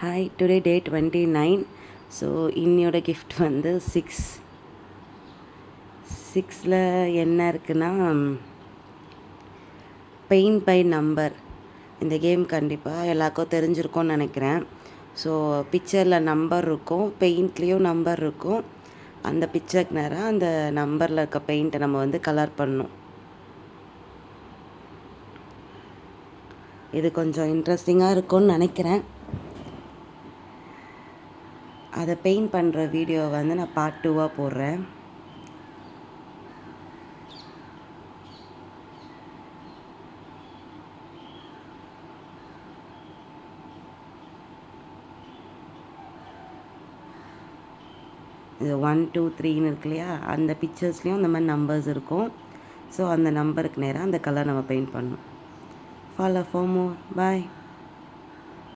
Hi today day twenty nine so இன்னியோட gift வந்து six சிக்ஸில் என்ன இருக்குன்னா பெயின் பை நம்பர் இந்த கேம் கண்டிப்பாக எல்லாருக்கும் தெரிஞ்சிருக்கும்னு நினைக்கிறேன். ஸோ பிக்சரில் நம்பர் இருக்கும் பெயிண்ட்லேயும் நம்பர் இருக்கும். அந்த பிக்சருக்கு நேராக அந்த நம்பரில் இருக்க பெயிண்ட்டை நம்ம வந்து கலர் பண்ணணும். இது கொஞ்சம் இன்ட்ரெஸ்டிங்காக இருக்கும்னு நினைக்கிறேன். அதை பெயிண்ட் பண்ணுற வீடியோவை வந்து நான் பார்ட் டூவாக போடுறேன். இது ஒன் டூ த்ரீன்னு இருக்கு இல்லையா? அந்த பிக்சர்ஸ்லேயும் அந்த மாதிரி நம்பர்ஸ் இருக்கும். ஸோ அந்த நம்பருக்கு நேராக அந்த கலர் நம்ம பெயிண்ட் பண்ணணும். Follow for bye